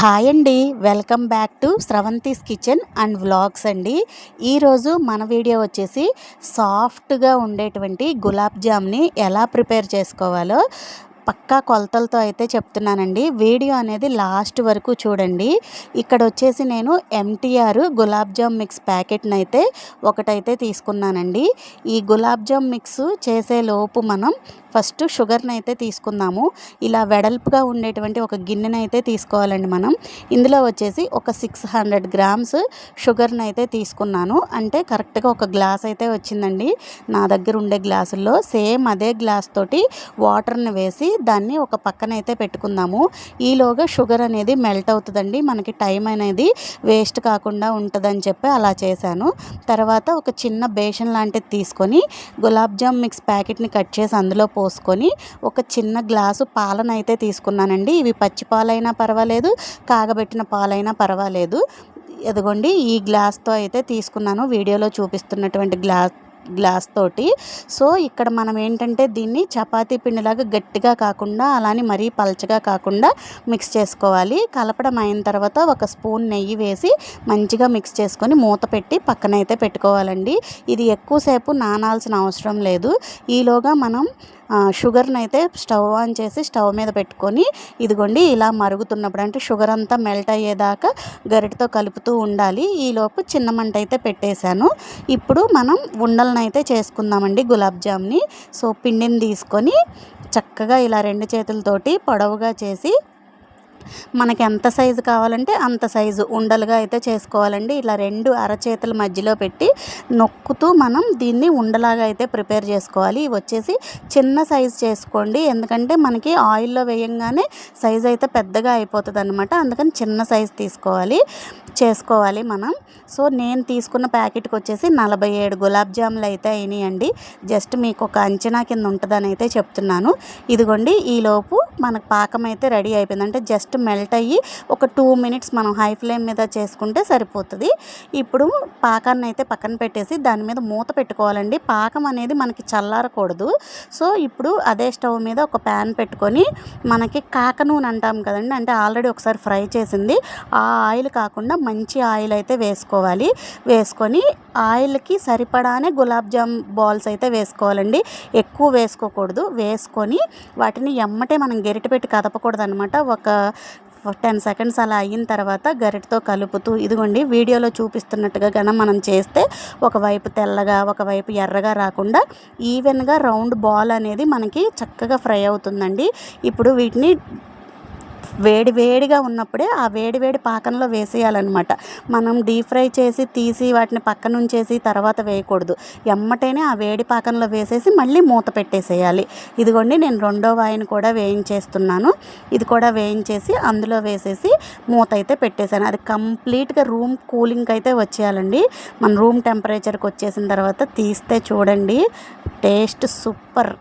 Hi అండి. Welcome back to Sravanthi's kitchen and vlogs అండి. ఈరోజు మన వీడియో వచ్చేసి సాఫ్ట్గా ఉండేటువంటి గులాబ్ జామ్ని ఎలా ప్రిపేర్ చేసుకోవాలో పక్కా కొలతలతో అయితే చెప్తున్నానండి. వీడియో అనేది లాస్ట్ వరకు చూడండి. ఇక్కడ వచ్చేసి నేను M T R gulab jam mix ప్యాకెట్ని అయితే ఒకటైతే తీసుకున్నానండి. ఈ గులాబ్ జామ్ మిక్స్ చేసే లోపు మనం ఫస్ట్ షుగర్ని అయితే తీసుకుందాము. ఇలా వెడల్పుగా ఉండేటువంటి ఒక గిన్నెని అయితే తీసుకోవాలండి మనం. ఇందులో వచ్చేసి ఒక సిక్స్ హండ్రెడ్ గ్రామ్స్ షుగర్ని అయితే తీసుకున్నాను. అంటే కరెక్ట్గా ఒక గ్లాస్ అయితే వచ్చిందండి. నా దగ్గర ఉండే గ్లాసుల్లో సేమ్ అదే గ్లాస్ తోటి వాటర్ని వేసి దాన్ని ఒక పక్కన అయితే పెట్టుకుందాము. ఈలోగా షుగర్ అనేది మెల్ట్ అవుతుందండి. మనకి టైం అనేది వేస్ట్ కాకుండా ఉంటుందని చెప్పి అలా చేశాను. తర్వాత ఒక చిన్న బేషన్ లాంటిది తీసుకొని గులాబ్ జామ్ మిక్స్ ప్యాకెట్ని కట్ చేసి అందులో పోసుకొని ఒక చిన్న గ్లాసు పాలను అయితే తీసుకున్నానండి. ఇవి పచ్చి పాలైనా పర్వాలేదు కాగబెట్టిన పాలైనా పర్వాలేదు. ఎదుగోండి ఈ గ్లాస్తో అయితే తీసుకున్నాను. వీడియోలో చూపిస్తున్నటువంటి గ్లాస్ గ్లాస్ తోటి. సో ఇక్కడ మనం ఏంటంటే దీన్ని చపాతీ పిండిలాగా గట్టిగా కాకుండా అలానే మరీ పలచగా కాకుండా మిక్స్ చేసుకోవాలి. కలపడం అయిన తర్వాత ఒక స్పూన్ నెయ్యి వేసి మంచిగా మిక్స్ చేసుకొని మూత పెట్టి పక్కనైతే పెట్టుకోవాలండి. ఇది ఎక్కువసేపు నానాల్సిన అవసరం లేదు. ఈలోగా మనం షుగర్ని అయితే స్టవ్ ఆన్ చేసి స్టవ్ మీద పెట్టుకొని ఇదిగోండి ఇలా మరుగుతున్నప్పుడు అంటే షుగర్ అంతా మెల్ట్ అయ్యేదాకా గరిటతో కలుపుతూ ఉండాలి. ఈలోపు చిన్న మంట అయితే పెట్టేశాను. ఇప్పుడు మనం ఉండలను అయితే చేసుకుందామండి గులాబ్ జామ్ని. సో పిండిని తీసుకొని చక్కగా ఇలా రెండు చేతులతోటి పొడవుగా చేసి మనకి ఎంత సైజు కావాలంటే అంత సైజు ఉండలుగా అయితే చేసుకోవాలండి. ఇలా రెండు అరచేతుల మధ్యలో పెట్టి నొక్కుతూ మనం దీన్ని ఉండలాగా అయితే ప్రిపేర్ చేసుకోవాలి. ఇవి వచ్చేసి చిన్న సైజు చేసుకోండి. ఎందుకంటే మనకి ఆయిల్లో వేయంగానే సైజు అయితే పెద్దగా అయిపోతుంది అనమాట అందుకని చిన్న సైజు తీసుకోవాలి చేసుకోవాలి మనం. సో నేను తీసుకున్న ప్యాకెట్కి వచ్చేసి నలభై ఏడు గులాబ్ జాములు అయితే అయినాయండి. జస్ట్ మీకు ఒక అంచనా కింద ఉంటుందని అయితే చెప్తున్నాను. ఇదిగోండి ఈలోపు మనకు పాకం అయితే రెడీ అయిపోయింది. అంటే జస్ట్ మెల్ట్ అయ్యి ఒక టూ మినిట్స్ మనం హై ఫ్లేమ్ మీద చేసుకుంటే సరిపోతుంది. ఇప్పుడు పాకాన్ని అయితే పక్కన పెట్టేసి దాని మీద మూత పెట్టుకోవాలండి. పాకం అనేది మనకి చల్లారకూడదు. సో ఇప్పుడు అదే స్టవ్ మీద ఒక ప్యాన్ పెట్టుకొని మనకి కాక నూనె అంటాం కదండి. అంటే ఆల్రెడీ ఒకసారి ఫ్రై చేసింది. ఆ ఆయిల్ కాకుండా మంచి ఆయిల్ అయితే వేసుకోవాలి. వేసుకొని ఆయిల్కి సరిపడానే గులాబ్ జామ్ బాల్స్ అయితే వేసుకోవాలండి. ఎక్కువ వేసుకోకూడదు. వేసుకొని వాటిని ఎమ్మటే మనం గరిట పెట్టి కదపకూడదనమాట ఒక టెన్ సెకండ్స్ అలా అయిన తర్వాత గరిటతో కలుపుతూ ఇదిగోండి వీడియోలో చూపిస్తున్నట్టుగా కనుక మనం చేస్తే ఒకవైపు తెల్లగా ఒకవైపు ఎర్రగా రాకుండా ఈవెన్గా రౌండ్ బాల్ అనేది మనకి చక్కగా ఫ్రై అవుతుందండి. ఇప్పుడు వీటిని వేడి వేడిగా ఉన్నప్పుడే ఆ వేడి వేడి పాకంలో వేసేయాలన్నమాట. మనం డీప్ ఫ్రై చేసి తీసి వాటిని పక్కన ఉంచేసి తర్వాత వేయకూడదు. ఎమ్మటైనా ఆ వేడి పాకంలో వేసేసి మళ్ళీ మూత పెట్టేసేయాలి. ఇదిగోండి నేను రెండో వాయిని కూడా వేయించేస్తున్నాను. ఇది కూడా వేయించేసి అందులో వేసేసి మూత అయితే పెట్టేశాను. అది కంప్లీట్గా రూమ్ కూలింగ్ అయితే వచ్చేయాలండి. మన రూమ్ టెంపరేచర్కి వచ్చేసిన తర్వాత తీస్తే చూడండి. Taste super.